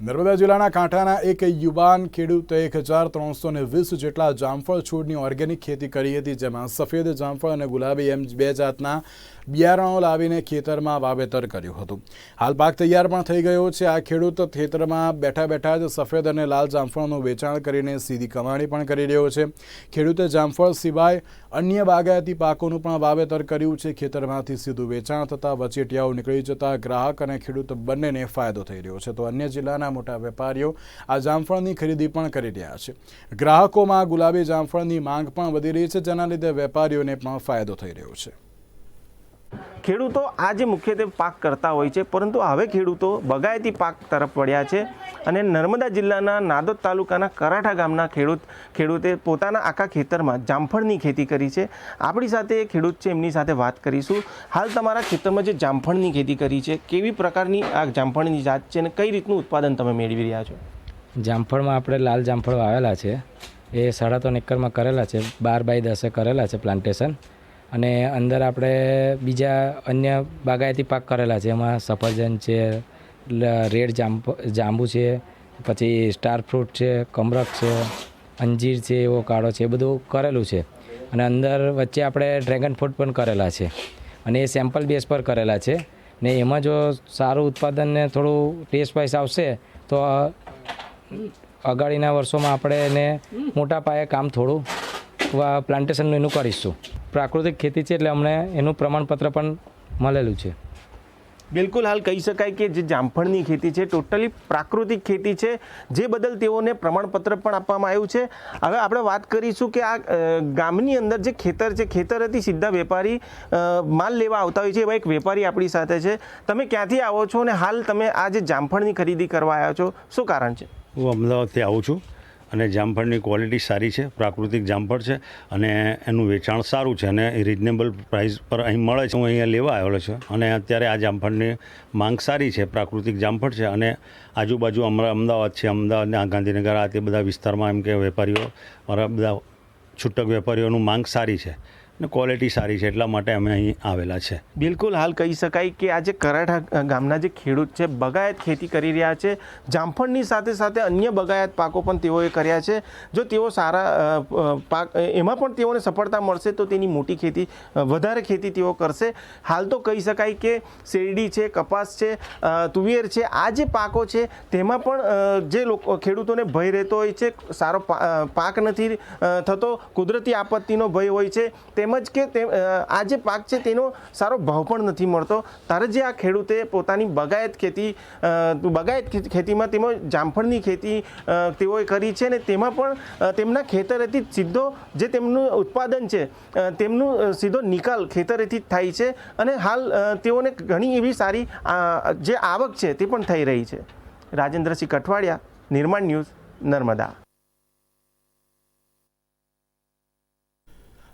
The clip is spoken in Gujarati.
નર્મદા જિલ્લાના કાંઠાના એક યુવાન ખેડૂતે એક હજાર ત્રણસો ને વીસ જેટલા જામફળ છોડની ઓર્ગેનિક ખેતી કરી હતી, જેમાં સફેદ જામફળ અને ગુલાબી એમ બે જાતના બિયારણો લાવીને ખેતરમાં વાવેતર કર્યું હતું. હાલ પાક તૈયાર પણ થઈ ગયો છે. આ ખેડૂત ખેતરમાં બેઠા બેઠા જ સફેદ અને લાલ જામફળનું વેચાણ કરીને સીધી કમાણી પણ કરી રહ્યો છે. ખેડૂતે જામફળ સિવાય અન્ય બાગાયતી પાકોનું પણ વાવેતર કર્યું છે. ખેતરમાંથી સીધું વેચાણ થતાં વચેટિયાઓ નીકળી જતા ગ્રાહક અને ખેડૂત બંનેને ફાયદો થઈ રહ્યો છે. તો અન્ય જિલ્લાના મોટા વેપારીઓ આ જામફળની ખરીદી પણ કરી રહ્યા છે. ગ્રાહકોમાં ગુલાબી જામફળની માંગ પણ વધી રહી છે, જેના લીધે વેપારીઓને પણ ફાયદો થઈ રહ્યો છે. ખેડૂતો આજે મુખ્યત્વે પાક કરતા હોય છે, પરંતુ હવે ખેડૂતો બગાયતી પાક તરફ વળ્યા છે અને નર્મદા જિલ્લાના નાદોદ તાલુકાના કરાઠા ગામના ખેડૂત, ખેડૂતે પોતાના આખા ખેતરમાં જામફળની ખેતી કરી છે. આપણી સાથે એ ખેડૂત છે, એમની સાથે વાત કરીશું. હાલ તમારા ખેતરમાં જે જામફળની ખેતી કરી છે, કેવી પ્રકારની આ જામફળની જાત છે અને કઈ રીતનું ઉત્પાદન તમે મેળવી રહ્યા છો? જામફળમાં આપણે લાલ જામફળ વાવેલા છે. એ સાડા ત્રણ એકરમાં કરેલા છે, બાર બાય દસે કરેલા છે પ્લાન્ટેશન અને અંદર આપણે બીજા અન્ય બાગાયતી પાક કરેલા છે. એમાં સફરજન છે રેડ જાંબુ જાંબુ છે, પછી સ્ટાર ફ્રૂટ છે કમરક છે, અંજીર છે, એવો કાળો છે, એ બધું કરેલું છે. અને અંદર વચ્ચે આપણે ડ્રેગન ફ્રૂટ પણ કરેલા છે. અને એ સેમ્પલ બેઝ પર કરેલા છે. ને એમાં જો સારું ઉત્પાદન ને થોડું ટેસ્ટ વાઇઝ આવશે, તો અગાડીના વર્ષોમાં આપણે એને મોટા પાયે કામ થોડું પ્લાન્ટેશનનું એનું કરીશું. પ્રાકૃતિક ખેતી છે એટલે અમને એનું પ્રમાણપત્ર પણ મળેલું છે. બિલકુલ હાલ કહી શકાય કે જે જામફળની ખેતી છે ટોટલી પ્રાકૃતિક ખેતી છે જે બદલ તેઓને પ્રમાણપત્ર પણ આપવામાં આવ્યું છે. હવે આપણે વાત કરીશું કે આ ગામની અંદર જે ખેતર છે ખેતરથી સીધા વેપારી માલ લેવા આવતા હોય છે એવા એક વેપારી આપણી સાથે છે. તમે ક્યાંથી આવો છો અને હાલ તમે આ જે જામફળની ખરીદી કરવા આવ્યા છો શું કારણ છે? હું અમદાવાદથી આવું છું. અને જામફળની ક્વોલિટી સારી છે, પ્રાકૃતિક જામફળ છે અને એનું વેચાણ સારું છે અને એ રિઝનેબલ પ્રાઇસ પર અહીં મળે છે. હું અહીંયા લેવા આવેલો છું અને અત્યારે આ જામફળની માંગ સારી છે, પ્રાકૃતિક જામફળ છે અને આજુબાજુ અમારા, અમદાવાદ છે, અમદાવાદ આ ગાંધીનગર, આ તે બધા વિસ્તારમાં એમ કે વેપારીઓ, મારા બધા છૂટક વેપારીઓનું માંગ સારી છે. અને ક્વોલિટી સારી છે, એટલા માટે અમે અહીં આવેલા છે. બિલકુલ હાલ કહી શકાય કે આજે કરાઠા ગામના જે ખેડૂત છે, બગાયત ખેતી કરી રહ્યા છે. જામફળની સાથે સાથે અન્ય બગાયત પાકો પણ તેઓએ કર્યા છે. જો તેઓ સારા પાક એમાં પણ તેઓને સફળતા મળશે તો તેની મોટી ખેતી વધારે ખેતી તેઓ કરશે. હાલ તો કહી શકાય કે શેરડી છે, કપાસ છે તુવેર છે, આ જે પાકો છે, તેમાં પણ જે લોકો, ખેડૂતોને ભય રહેતો હોય છે, સારો પાક નથી થતો, કુદરતી આપત્તિનો ભય હોય છે તેમજ કે આ જે પાક છે તેનો સારો ભાવ પણ નથી મળતો. ત્યારે જે આ ખેડૂતે પોતાની બગાયત ખેતી બગાયત ખેતીમાં તેમાં જામફળની ખેતી તેઓએ કરી છે ને તેમાં પણ તેમના ખેતરેથી સીધો જે તેમનું ઉત્પાદન છે તેમનું સીધો નિકાલ ખેતરેથી જ થાય છે અને હાલ તેઓને ઘણી એવી સારી જે આવક છે તે પણ થઈ રહી છે. રાજેન્દ્રસિંહ કઠવાડિયા, નિર્માણ ન્યૂઝ નર્મદા.